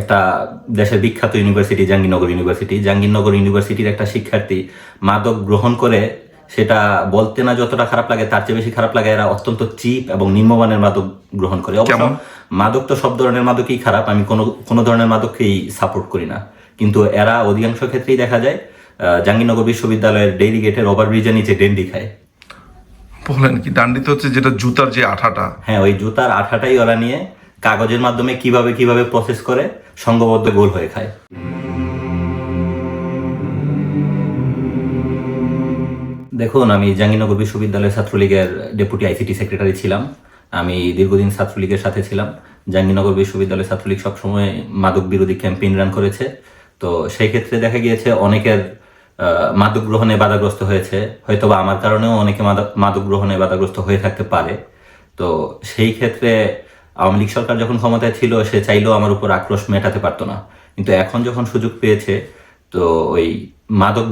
একটা দেশের বিখ্যাত ইউনিভার্সিটি জাহাঙ্গীরনগর ইউনিভার্সিটি। জাহাঙ্গীরনগর ইউনিভার্সিটির একটা শিক্ষার্থী মাদক গ্রহণ করে সেটা বলতে না যতটা খারাপ লাগে তার চেয়ে বেশি খারাপ লাগে এরা অত্যন্ত চিপ এবং নিম্নমানের মাদক গ্রহণ করে। অবশ্য মাদক তো সব ধরনের মাদকই খারাপ আমি কোনো কোনো ধরনের মাদককেই সাপোর্ট করি না। কিন্তু এরা অধিকাংশ ক্ষেত্রেই দেখা যায় জাহাঙ্গীরনগর বিশ্ববিদ্যালয়ের ডেইলি গেটের ওভার ব্রিজের নিচে ডেন্ডি খায়। বলেন কি ডান্ডিতে হচ্ছে যেটা জুতার যে আঠাটা। হ্যাঁ ওই জুতার আঠাটাই ওরা নিয়ে কাগজের মাধ্যমে কীভাবে কীভাবে প্রসেস করে সংঘবদ্ধ গোল হয়ে খায়। দেখুন, আমি জাহাঙ্গীরনগর বিশ্ববিদ্যালয় ছাত্রলীগের ডেপুটি আইসিটি সেক্রেটারি ছিলাম। আমি দীর্ঘদিন ছাত্রলীগের সাথে ছিলাম। জাহাঙ্গীরনগর বিশ্ববিদ্যালয় ছাত্রলীগ সবসময় মাদক বিরোধী ক্যাম্পেইন রান করেছে। তো সেই ক্ষেত্রে দেখা গিয়েছে, অনেকের মাদক গ্রহণে বাধাগ্রস্ত হয়েছে। হয়তোবা আমার কারণেও অনেকে মাদক গ্রহণে বাধাগ্রস্ত হয়ে থাকতে পারে। তো সেই ক্ষেত্রে আওয়ামী লীগ সরকার যখন ক্ষমতায় ছিল, সে চাইলেও আমার উপর আক্রোশ মেটাতে পারতো না। কিন্তু এখন যখন সুযোগ পেয়েছে, তো ওই মাদক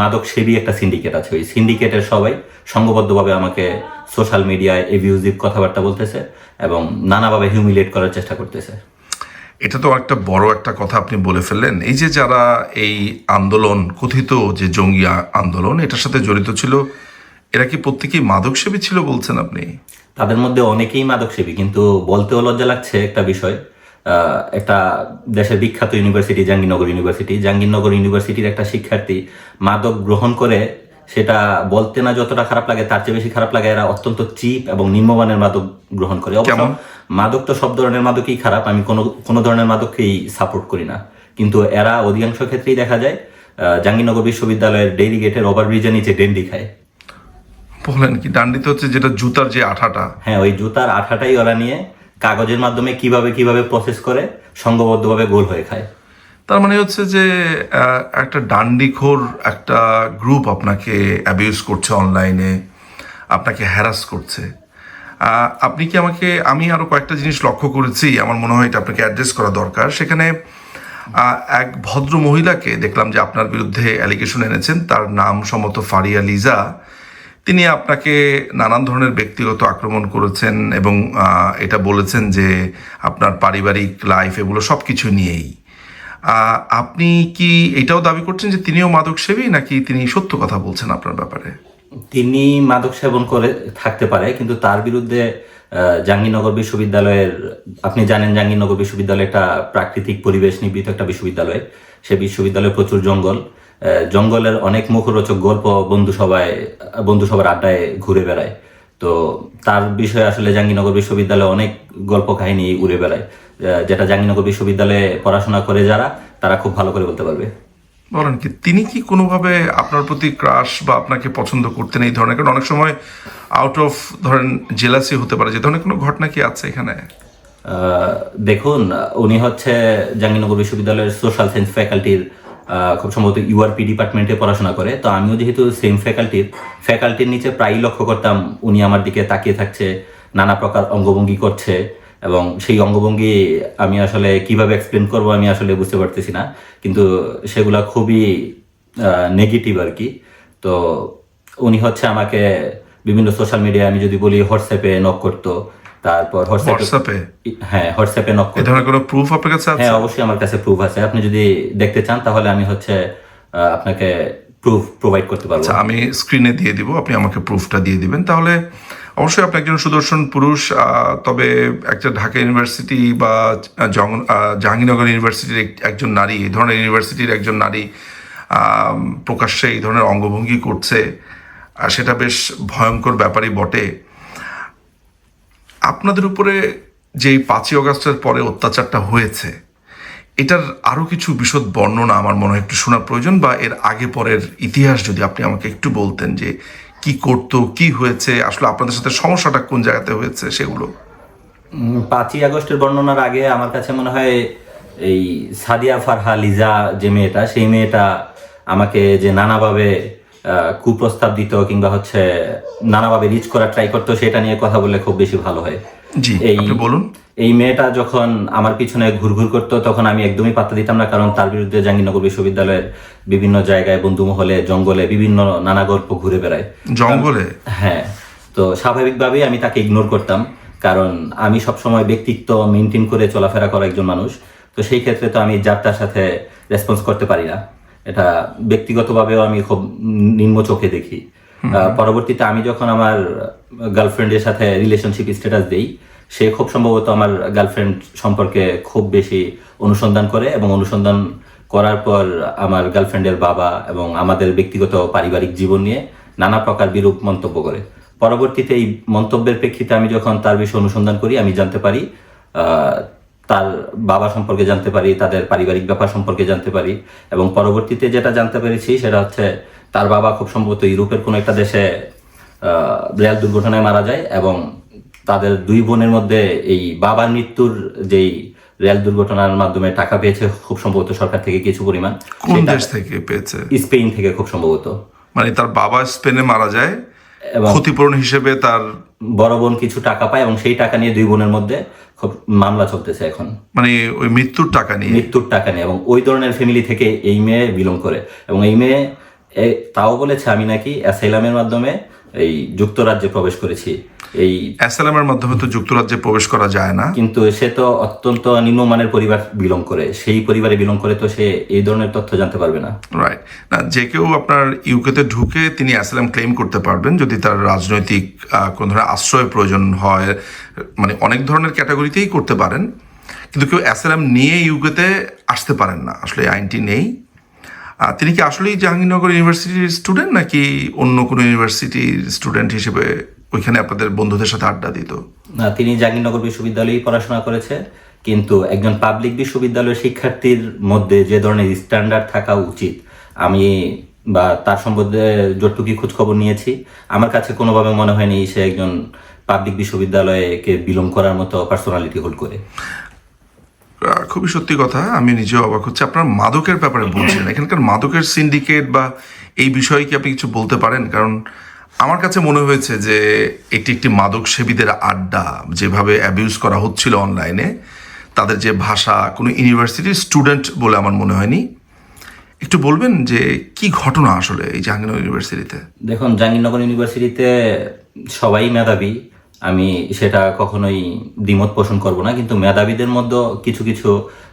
মাদক সেবী একটা সিন্ডিকেট আছে। ওই সিন্ডিকেটের সবাই সঙ্গবদ্ধভাবে আমাকে সোশ্যাল মিডিয়ায় এভিউজিভ কথাবার্তা বলতেছে এবং নানাভাবে হিউমিলেট করার চেষ্টা করতেছে। এটা তো একটা বড় একটা কথা আপনি বলে ফেললেন। এই যে যারা এই আন্দোলন, কথিত যে জঙ্গি আন্দোলন, এটার সাথে জড়িত ছিল এরা কি প্রত্যেকেই মাদকসেবী ছিল বলছেন আপনি? তাদের মধ্যে অনেকেই মাদক সেবী কিন্তু বলতেও লজ্জা লাগছে একটা বিষয় আহ, একটা দেশের বিখ্যাত ইউনিভার্সিটি জাহাঙ্গীরনগর ইউনিভার্সিটি। জাহাঙ্গীরনগর ইউনিভার্সিটির একটা শিক্ষার্থী মাদক গ্রহণ করে সেটা বলতে না যতটা খারাপ লাগে তার চেয়ে বেশি খারাপ লাগে এরা অত্যন্ত চিপ এবং নিম্নমানের মাদক গ্রহণ করে। অবশ্য মাদক তো সব ধরনের মাদকই খারাপ আমি কোনো কোনো ধরনের মাদককেই সাপোর্ট করি না। কিন্তু এরা অধিকাংশ ক্ষেত্রেই দেখা যায় জাহাঙ্গীরনগর বিশ্ববিদ্যালয়ের ডেইলি গেটের ওভার ব্রিজের নিচে ডেন্ডি খায়। বলেন কি ডান্ডিতে হচ্ছে যেটা জুতার যে আঠাটা। হ্যাঁ ওই জুতার আঠাটাই ওরা নিয়ে কাগজের মাধ্যমে কীভাবে কীভাবে প্রসেস করে সংঘবদ্ধভাবে গোল হয়ে খায়। তার মানে হচ্ছে যে একটা ডান্ডিখোর একটা গ্রুপ আপনাকে অ্যাবিউজ করছে অনলাইনে আপনাকে হ্যারাস করছে। আপনি কি আমাকে আমি আরও কয়েকটা জিনিস লক্ষ্য করেছি আমার মনে হয় এটা আপনাকে অ্যাড্রেস করা দরকার। সেখানে এক ভদ্র মহিলাকে দেখলাম যে আপনার বিরুদ্ধে অ্যালিগেশন এনেছেন তার নাম সম্মত ফারিয়া লিজা। তিনি আপনাকে নানান ধরনের ব্যক্তিগত আক্রমণ করেছেন এবং এটা বলেছেন যে আপনার পারিবারিক লাইফ এগুলো সব কিছু নিয়েই আপনি কি এটাও দাবি করছেন যে তিনিও মাদক সেবী নাকি তিনি সত্য কথা বলছেন আপনার ব্যাপারে? তিনি মাদক সেবন করে থাকতে পারে, কিন্তু তার বিরুদ্ধে জাহাঙ্গীরনগর বিশ্ববিদ্যালয়ের, আপনি জানেন জাহাঙ্গীরনগর বিশ্ববিদ্যালয় একটা প্রাকৃতিক পরিবেশ নির্মিত একটা বিশ্ববিদ্যালয়। সে বিশ্ববিদ্যালয়ে প্রচুর জঙ্গল। জঙ্গলের অনেক মুখরোচক গল্প বন্ধু সবাই বন্ধু সবার আড্ডায় ঘুরে বেড়ায়। তো তার বিষয়ে আসলে জাহাঙ্গীরনগর বিশ্ববিদ্যালয়ে অনেক গল্প কাহিনী উড়ে বেড়ায়। যেটা জাহাঙ্গীরনগর বিশ্ববিদ্যালয়ে পড়াশোনা করে যারা তারা খুব ভালো করে বলতে পারবে। বলেন কি তিনি কি কোনোভাবে আপনার প্রতি ক্রাশ বা আপনাকে পছন্দ করতেন এই ধরনের? কারণ অনেক সময় আউট অফ ধরেন জেলাসি হতে পারে। যে ধরনের কোনো ঘটনা কি আছে এখানে? আহ, দেখুন উনি হচ্ছে জাহাঙ্গীরনগর বিশ্ববিদ্যালয়ের সোশ্যাল সায়েন্স ফ্যাকাল্টির খুব সম্ভবত ইউআরপি ডিপার্টমেন্টে পড়াশোনা করে। তো আমিও যেহেতু সেম ফ্যাকাল্টির ফ্যাকাল্টির নিচে প্রায়ই লক্ষ্য করতাম উনি আমার দিকে তাকিয়ে থাকছে, নানা প্রকার অঙ্গভঙ্গি করছে এবং সেই অঙ্গভঙ্গি আমি আসলে কীভাবে এক্সপ্লেন করব আমি আসলে বুঝতে পারতেছি না। কিন্তু সেগুলা খুবই নেগেটিভ আর কি তো উনি হচ্ছে আমাকে বিভিন্ন সোশ্যাল মিডিয়ায় আমি যদি বলি হোয়াটসঅ্যাপে নক করতো তারপর হোয়াটসঅ্যাপে হ্যাঁ হোয়াটসঅ্যাপে নক করতে ধরনের কোনো প্রুফ আপনার কাছে আছে? হ্যাঁ অবশ্যই আমার কাছে প্রুফ আছে। আপনি যদি দেখতে চান তাহলে আমি হচ্ছে আপনাকে প্রুফ প্রোভাইড করতে পারব। আচ্ছা আমি স্ক্রিনে দিয়ে দিব আপনি আমাকে প্রুফটা দিয়ে দিবেন। তাহলে অবশ্যই আপনি একজন সুদর্শন পুরুষ তবে একটা ঢাকা ইউনিভার্সিটি বা জাহাঙ্গীরনগর ইউনিভার্সিটির এক- একজন নারী এই ধরনের ইউনিভার্সিটির একজন নারী প্রকাশ্যে এই ধরনের অঙ্গভঙ্গি করছে আর সেটা বেশ ভয়ঙ্কর ব্যাপারই বটে। আপনাদের উপরে যে পাঁচই অগাস্টের পরে অত্যাচারটা হয়েছে, এটার আরও কিছু বিশদ বর্ণনা আমার মনে হয় একটু শোনা প্রয়োজন বা এর আগে পরের ইতিহাস যদি আপনি আমাকে একটু বলতেন যে কি করতো, কি হয়েছে, আসলে আপনাদের সাথে সমস্যাটা কোন জায়গাতে হয়েছে সেগুলো। পাঁচই আগস্টের বর্ণনার আগে আমার কাছে মনে হয় এই সাদিয়া ফারহা লিজা যে মেয়েটা, সেই মেয়েটা আমাকে যে নানাভাবে কুপ্রস্তাব দিত কিংবা হচ্ছে নানাভাবে রিচ করার ট্রাই করতো সেটা নিয়ে কথা বললে খুব বেশি ভালো হয়। এই বলুন। এই মেয়েটা যখন আমার পিছনে ঘুরঘুর করতো তখন আমি একদমই পাত্তা দিতাম না কারণ তার বিরুদ্ধে জাহাঙ্গীরনগর বিশ্ববিদ্যালয়ের বিভিন্ন জায়গায় বন্ধুমহলে জঙ্গলে বিভিন্ন নানা গল্প ঘুরে বেড়ায়। জঙ্গলে? হ্যাঁ তো স্বাভাবিকভাবেই আমি তাকে ইগনোর করতাম কারণ আমি সবসময় ব্যক্তিত্ব মেনটেন করে চলাফেরা করা একজন মানুষ তো সেই ক্ষেত্রে তো আমি যার তার সাথে রেসপন্স করতে পারি না। এটা ব্যক্তিগতভাবেও আমি খুব নিম্ন চোখে দেখি। পরবর্তীতে আমি যখন আমার গার্লফ্রেন্ডের সাথে রিলেশনশিপ স্ট্যাটাস দেই সে খুব সম্ভবত আমার গার্লফ্রেন্ড সম্পর্কে খুব বেশি অনুসন্ধান করে এবং অনুসন্ধান করার পর আমার গার্লফ্রেন্ডের বাবা এবং আমাদের ব্যক্তিগত পারিবারিক জীবন নিয়ে নানা প্রকার বিরূপ মন্তব্য করে। পরবর্তীতে এই মন্তব্যের প্রেক্ষিতে আমি যখন তার বিষয়ে অনুসন্ধান করি আমি জানতে পারি আহ, তার বাবা সম্পর্কে জানতে পারি তাদের পারিবারিক ব্যাপার সম্পর্কে জানতে পারি এবং পরবর্তীতে যেটা জানতে পেরেছি সেটা হচ্ছে তার বাবা খুব সম্ভবত ইউরোপের কোনো একটা দেশে রেল দুর্ঘটনায় মারা যায় এবং তাদের দুই বোনের মধ্যে এই বাবার মৃত্যুর যেই রেল দুর্ঘটনার মাধ্যমে টাকা পেয়েছে খুব সম্ভবত সরকার থেকে কিছু পরিমাণ। কোন দেশ থেকে পেয়েছে? স্পেন থেকে খুব সম্ভবত। মানে তার বাবা স্পেনে মারা যায় এবং ক্ষতিপূরণ হিসেবে তার বড় বোন কিছু টাকা পায় এবং সেই টাকা নিয়ে দুই বোনের মধ্যে খুব মামলা চলতেছে এখন। মানে ওই মৃত্যুর টাকা নিয়ে? মৃত্যুর টাকা নিয়ে এবং ওই ধরনের ফ্যামিলি থেকে এই মেয়ে বিলং করে এবং এই মেয়ে তাও বলেছে আমি নাকি অ্যাসাইলামের মাধ্যমে এই যুক্তরাজ্যে প্রবেশ করেছি। এই অ্যাসাইলামের মাধ্যমে তো যুক্তরাজ্যে প্রবেশ করা যায় না। কিন্তু সে তো অত্যন্ত নিম্নমানের পরিবার বিলং করে। সেই পরিবারে বিলং করে তো সে এই ধরনের তথ্য জানতে পারবে না। রাইট না যে কেউ আপনার ইউকেতে ঢুকে তিনি অ্যাসালাম ক্লেম করতে পারবেন। যদি তার রাজনৈতিক কোনো ধরনের আশ্রয় প্রয়োজন হয় মানে অনেক ধরনের ক্যাটাগরিতেই করতে পারেন কিন্তু কেউ অ্যাসালাম নিয়ে ইউকেতে আসতে পারেন না আসলে আইনটি নেই। তিনি কি আসলেই জাহাঙ্গীরনগর ইউনিভার্সিটির স্টুডেন্ট নাকি অন্য কোনো ইউনিভার্সিটির স্টুডেন্ট হিসেবে ওইখানে আপনাদের বন্ধুদের সাথে আড্ডা দিত? না, তিনি জাহাঙ্গীরনগর বিশ্ববিদ্যালয়ে পড়াশোনা করেছে কিন্তু একজন পাবলিক বিশ্ববিদ্যালয়ের শিক্ষার্থীর মধ্যে যে ধরনের স্ট্যান্ডার্ড থাকা উচিত আমি বা তার সম্বন্ধে যতটুকু খোঁজ খবর নিয়েছি আমার কাছে কোনোভাবে মনে হয়নি সে একজন পাবলিক বিশ্ববিদ্যালয়কে বিলং করার মতো পার্সোনালিটি হোল্ড করে? খুবই সত্যি কথা আমি নিজেও অবাক হচ্ছে। আপনার মাদকের ব্যাপারে বলছেন। এখানকার মাদকের সিন্ডিকেট বা এই বিষয়ে কি আপনি কিছু বলতে পারেন? কারণ আমার কাছে মনে হয়েছে যে এটি একটি মাদক সেবীদের আড্ডা যেভাবে অ্যাবিউজ করা হচ্ছিল অনলাইনে তাদের যে ভাষা কোনো ইউনিভার্সিটির স্টুডেন্ট বলে আমার মনে হয়নি। একটু বলবেন যে কি ঘটনা আসলে এই জাহাঙ্গীরনগর ইউনিভার্সিটিতে দেখুন জাহাঙ্গীরনগর ইউনিভার্সিটিতে সবাই মেধাবী আমি সেটা কখনোই দ্বিমত পোষণ করব না, কিন্তু মেধাবীদের মধ্যে কিছু কিছু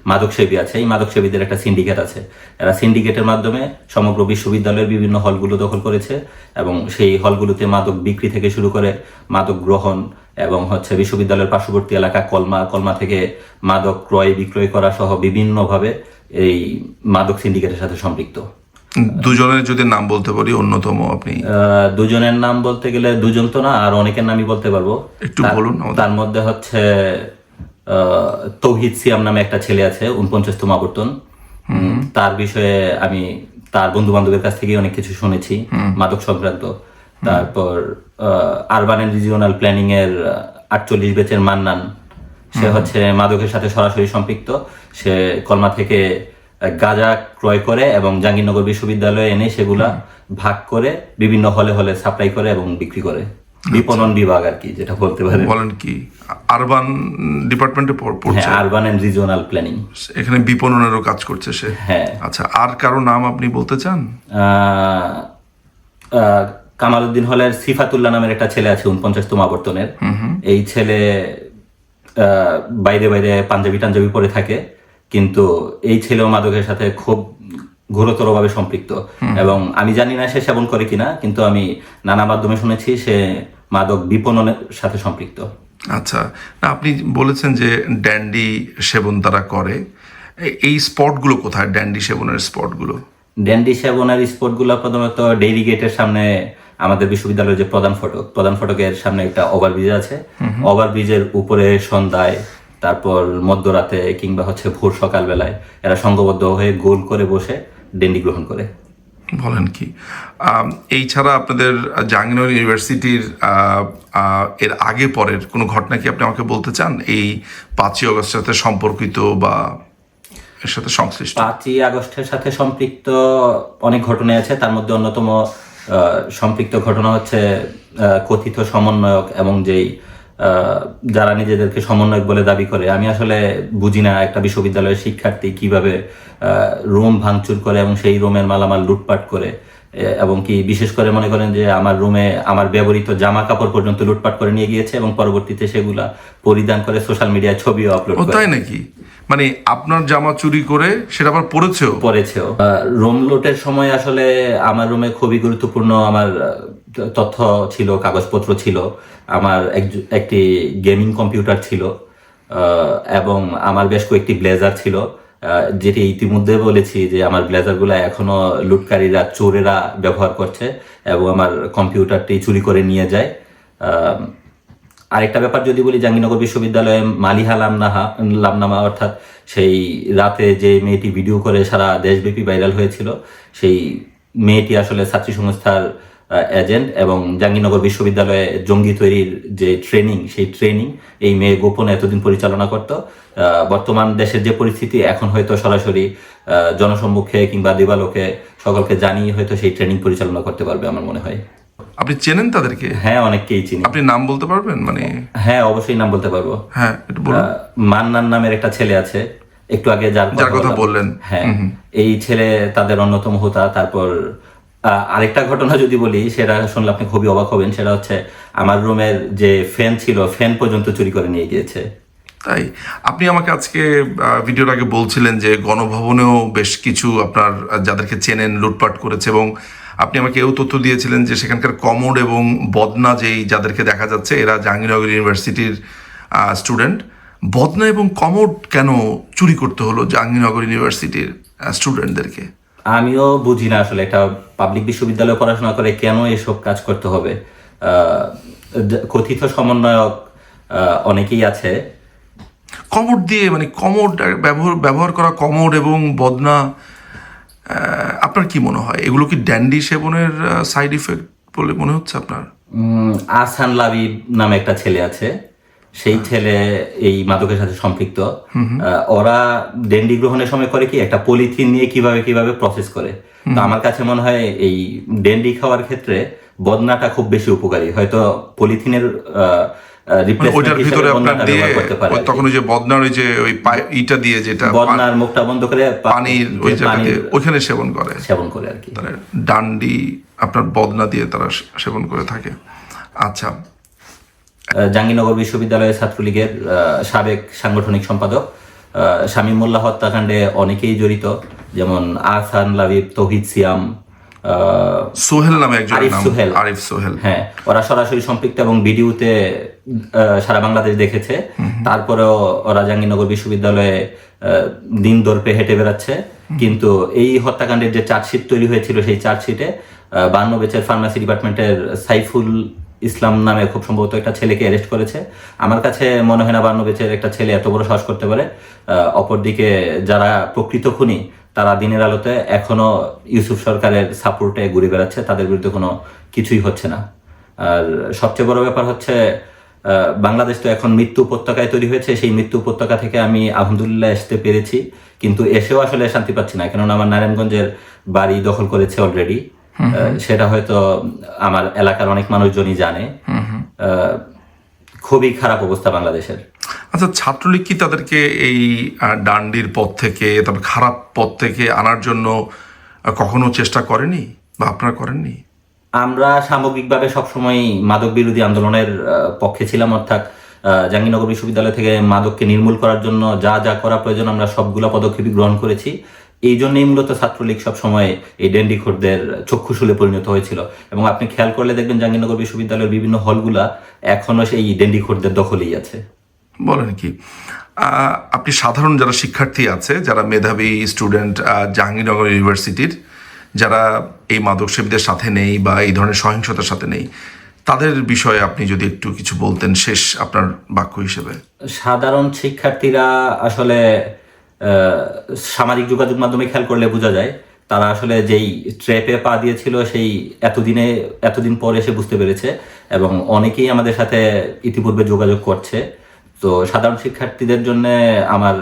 মাদকসেবী আছে। এই মাদকসেবীদের একটা সিন্ডিকেট আছে। এরা সিন্ডিকেটের মাধ্যমে সমগ্র বিশ্ববিদ্যালয়ের বিভিন্ন হলগুলো দখল করেছে এবং সেই হলগুলোতে মাদক বিক্রি থেকে শুরু করে মাদক গ্রহণ এবং হচ্ছে বিশ্ববিদ্যালয়ের পার্শ্ববর্তী এলাকা কলমা কলমা থেকে মাদক ক্রয় বিক্রয় করা সহ বিভিন্নভাবে এই মাদক সিন্ডিকেটের সাথে সম্পৃক্ত। দুজনের যদি নাম বলতে পারি অন্যতম আপনি? দুজনের নাম বলতে গেলে দুজন তো না আর অনেকের নামই বলতে পারব। একটু বলুন তার মধ্যে হচ্ছে তৌহিদ সিয়াম নামে একটা ছেলে আছে উনপঞ্চাশতম আবর্তন তার বিষয়ে আমি তার বন্ধু বান্ধবের কাছ থেকে অনেক কিছু শুনেছি মাদক সংক্রান্ত। তারপর আরবান এন্ড রিজিওনাল প্ল্যানিং এর আটচল্লিশ বেচের মান্নান। সে হচ্ছে মাদকের সাথে সরাসরি সম্পৃক্ত। সে কলমা থেকে গাঁজা ক্রয় করে এবং জাহাঙ্গীরনগর বিশ্ববিদ্যালয়ে এনে সেগুলা ভাগ করে বিভিন্ন হলে হলে সাপ্লাই করে এবং বিক্রি করে। বিপণন বিভাগ আর কি যেটা বলতে পারে বলেন কি আরবান ডিপার্টমেন্টে পড়ছে? হ্যাঁ আরবান এন্ড রিজিওনাল প্ল্যানিং। এখানে বিপণনেরও কাজ করছে সে? হ্যাঁ। আচ্ছা আর কারও নাম আপনি বলতে চান? কামালউদ্দিন হলের সিফাতুল্লাহ নামের একটা ছেলে আছে উনপঞ্চাশতম আবর্তনের। এই ছেলে আহ, বাইরে বাইরে পাঞ্জাবি টাঞ্জাবি পরে থাকে। কিন্তু এই ছেলেও মাদকের সাথে খুব ঘোরতরভাবে সম্পৃক্ত। এবং আমি জানি না সে সেবন করে কিনা কিন্তু আমি নানা মাধ্যমে শুনেছি সে মাদক বিপণনের সাথে সম্পৃক্ত। আচ্ছা না আপনি বলেছেন যে ড্যান্ডি সেবন তারা করে। এই স্পটগুলো কোথায়? ড্যান্ডি সেবনের স্পটগুলো? ড্যান্ডি সেবনের স্পটগুলো প্রথমত ডেইরি গেটের সামনে আমাদের বিশ্ববিদ্যালয়ের যে প্রধান ফটক প্রধান ফটকের সামনে একটা ওভারব্রিজ আছে। ওভারব্রিজের উপরে সন্ধ্যায় তারপর মধ্যরাতে কিংবা হচ্ছে ভোর সকালবেলায় এরা সংঘবদ্ধ হয়ে গোল করে বসে ডেন্ডি গ্রহণ করে। বলেন কি? এই ছাড়া আপনাদের জাহাঙ্গীরনগর ইউনিভার্সিটির এর আগে পরের কোনো ঘটনা কি আপনি আমাকে বলতে চান? এই পাঁচই অগস্টের সাথে সম্পর্কিত বা এর সাথে সংশ্লিষ্ট? পাঁচই আগস্টের সাথে সম্পৃক্ত অনেক ঘটনা আছে। তার মধ্যে অন্যতম সম্পৃক্ত ঘটনা হচ্ছে কথিত সমন্বয়ক এবং যেই যারা নিজেদেরকে সমন্বয়ক বলে দাবি করে আমি আসলে বুঝি না একটা বিশ্ববিদ্যালয়ের শিক্ষার্থী কীভাবে রুম ভাঙচুর করে এবং সেই রুমের মালামাল লুটপাট করে এবং কি বিশেষ করে মনে করেন যে আমার রুমে আমার ব্যবহৃত জামা কাপড় পর্যন্ত লুটপাট করে নিয়ে গিয়েছে এবং পরবর্তীতে সেগুলা পরিধান করে সোশ্যাল মিডিয়ায় ছবিও আপলোড করে। তাই নাকি? মানে আপনার জামা চুরি করে সেটা আবার পরেছেও? পড়েছেও রুম লুটের সময় আসলে আমার রুমে খুবই গুরুত্বপূর্ণ আমার তথ্য ছিল, কাগজপত্র ছিল, আমার এক- একটি গেমিং কম্পিউটার ছিল এবং আমার বেশ কয়েকটি ব্লেজার ছিল যেটি ইতিমধ্যে বলেছি যে আমার ব্লেজারগুলো এখনও লুটকারীরা, চোরেরা ব্যবহার করছে এবং আমার কম্পিউটারটি চুরি করে নিয়ে যায়। আরেকটা ব্যাপার যদি বলি, জাহাঙ্গীরনগর বিশ্ববিদ্যালয়ে মালিহা লামনাহা, লামনামা অর্থাৎ সেই রাতে যে মেয়েটি ভিডিও করে সারা দেশব্যাপী ভাইরাল হয়েছিল, সেই মেয়েটি আসলে ছাত্রী সংস্থার এজেন্ট এবং জাহাঙ্গীরনগর বিশ্ববিদ্যালয়ে জঙ্গি তৈরির যে ট্রেনিং সেই ট্রেনিং এই মেয়ে গোপনে এতদিন পরিচালনা করত। বর্তমান দেশের যে পরিস্থিতি এখন হয়তো সরাসরি জনসম্মুখে কিংবা দিবালোকে সকলকে জানিয়ে হয়তো সেই ট্রেনিং পরিচালনা করতে পারবে আমার মনে হয়। আপনি চেনেন তাদেরকে? হ্যাঁ অনেককেই চিনি। আপনি নাম বলতে পারবেন? মানে হ্যাঁ অবশ্যই নাম বলতে পারব। হ্যাঁ মান্নান নামের একটা ছেলে আছে। একটু আগে যার কথা বললেন। হ্যাঁ এই ছেলে তাদের অন্যতম হোতা তারপর আরেকটা ঘটনা যদি বলি, সেটা শুনলে আপনি খুবই অবাক হবেন, সেটা হচ্ছে আমার রুমের যে ফ্যান ছিল ফ্যান পর্যন্ত চুরি করে নিয়ে গিয়েছে। তাই? আপনি আমাকে আজকে ভিডিওর আগে বলছিলেন যে গণভবনেও বেশ কিছু আপনার যাদেরকে চেনেন, লুটপাট করেছে এবং আপনি আমাকে এও তথ্য দিয়েছিলেন যে সেখানকার কমোড এবং বদনা যেই যাদেরকে দেখা যাচ্ছে, এরা জাহাঙ্গীরনগর ইউনিভার্সিটির স্টুডেন্ট। বদনা এবং কমোড কেন চুরি করতে হলো জাহাঙ্গীরনগর ইউনিভার্সিটির স্টুডেন্টদেরকে? আমিও বুঝি না আসলে একটা পাবলিক বিশ্ববিদ্যালয়ে পড়াশোনা করে কেন এসব কাজ করতে হবে। কথিত সমন্বয়ক অনেকেই আছে। কমোড দিয়ে মানে কমোড ব্যবহার ব্যবহার করা কমোড এবং বদনা আপনার কি মনে হয়? এগুলো কি ড্যান্ডি সেবনের সাইড ইফেক্ট বলে মনে হচ্ছে আপনার? আসান লাবিব নামে একটা ছেলে আছে। সেই ছেলে এই মাদকের সাথে সম্পৃক্ত। ওরা ডেন্ডি গ্রহণের সময় করে কি একটা পলিথিন নিয়ে কীভাবে কীভাবে প্রসেস করে। তো আমার কাছে মনে হয় এই ডেন্ডি খাওয়ার ক্ষেত্রে বদনাটা খুব বেশি উপকারী। হয়তো পলিথিনের মানে ওইটার ভিতরে আপনার দিয়ে করতে পারে। ওই তখন ওই যে বদনার ওই যে ওই ইটা দিয়ে যেটা বদনার মুখটা বন্ধ করে পানির ওই ওইখানে সেবন করে। সেবন করে আর কি। ডান্ডি আপনার বদনা দিয়ে তারা সেবন করে থাকে। আচ্ছা জাহাঙ্গীরনগর বিশ্ববিদ্যালয়ের ছাত্রলীগের সাবেক সাংগঠনিক সম্পাদক শামীম মোল্লা হত্যাকাণ্ডে অনেকেই জড়িত যেমন আহসান লাবিব তৌহিদ সিয়াম সোহেল নামে একজন আরিফ সোহেল। আরিফ সোহেল। হ্যাঁ ওরা সরাসরি সম্পৃক্ত এবং ভিডিওতে সারা বাংলাদেশ দেখেছে। তারপরেও ওরা জাহাঙ্গীরনগর বিশ্ববিদ্যালয়ে দিন দর্পে হেঁটে বেড়াচ্ছে। কিন্তু এই হত্যাকাণ্ডের যে চার্জশিট তৈরি হয়েছিল সেই চার্জশিটে বান্ন বেচের ফার্মাসি ডিপার্টমেন্টের সাইফুল ইসলাম নামে খুব সম্ভবত একটা ছেলেকে অ্যারেস্ট করেছে। আমার কাছে মনে হয় না বান্ন বেচের একটা ছেলে এত বড় সাহস করতে পারে। অপরদিকে যারা প্রকৃত খুনি, তারা দিনের আলোতে এখনও ইউসুফ সরকারের সাপোর্টে ঘুরে বেড়াচ্ছে। তাদের বিরুদ্ধে কোনো কিছুই হচ্ছে না। আর সবচেয়ে বড় ব্যাপার হচ্ছে বাংলাদেশ তো এখন মৃত্যু উপত্যকায় তৈরি হয়েছে। সেই মৃত্যু উপত্যকা থেকে আমি আলহামদুলিল্লাহ আসতে পেরেছি। কিন্তু এসেও আসলে শান্তি পাচ্ছি না। কেননা আমার নারায়ণগঞ্জের বাড়ি দখল করেছে অলরেডি সেটা হয়তো আমার এলাকার অনেক মানুষজনই জানে। খুবই খারাপ অবস্থা বাংলাদেশের। আচ্ছা ছাত্রলীগ কি তাদেরকে এই ডান্ডির পথ থেকে তারপর খারাপ পথ থেকে আনার জন্য কখনো চেষ্টা করেনি বা আপনারা করেননি? আমরা সামগ্রিকভাবে সবসময় মাদক বিরোধী আন্দোলনের পক্ষে ছিলাম অর্থাৎ জাহাঙ্গীরনগর বিশ্ববিদ্যালয় থেকে মাদককে নির্মূল করার জন্য যা যা করা প্রয়োজন আমরা সবগুলো পদক্ষেপই গ্রহণ করেছি। এই জন্যই মূলত ছাত্রলীগ সবসময় এই ডেন্ডিখোরদের চক্ষুশুলে পরিণত হয়েছিল। এবং আপনি খেয়াল করলে দেখবেন জাহাঙ্গীরনগর বিশ্ববিদ্যালয়ের বিভিন্ন হলগুলা এখনও সেই ডেন্ডিখোরদের দখলেই আছে। বলেন কি আপনি সাধারণ যারা শিক্ষার্থী আছে যারা মেধাবী স্টুডেন্ট জাহাঙ্গীরনগর ইউনিভার্সিটির যারা এই মাদক সেবীদের সাথে নেই বা এই ধরনের সহিংসতার সাথে নেই তাদের বিষয়ে আপনি যদি একটু কিছু বলতেন শেষ আপনার বাক্য হিসেবে। সাধারণ শিক্ষার্থীরা আসলে সামাজিক যোগাযোগ মাধ্যমে খেয়াল করলে বোঝা যায়, তারা আসলে যেই ট্রেপে পা দিয়েছিল সেই এতদিনে, এতদিন পরে এসে বুঝতে পেরেছে এবং অনেকেই আমাদের সাথে ইতিপূর্বে যোগাযোগ করছে। তো সাধারণ শিক্ষার্থীদের জন্য আমার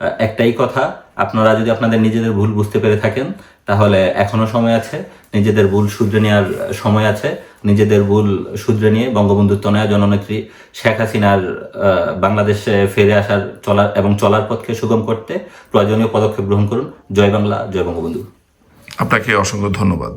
একটাই কথা, আপনারা যদি আপনাদের নিজেদের ভুল বুঝতে পেরে থাকেন, তাহলে এখনও সময় আছে, নিজেদের ভুল শুধরে নেওয়ার সময় আছে, নিজেদের ভুল শুধরে নিয়ে বঙ্গবন্ধু তনয়া জননেত্রী শেখ হাসিনার বাংলাদেশে ফিরে আসার চলার এবং চলার পথকে সুগম করতে প্রয়োজনীয় পদক্ষেপ গ্রহণ করুন। জয় বাংলা, জয় বঙ্গবন্ধু। আপনাকে অসংখ্য ধন্যবাদ।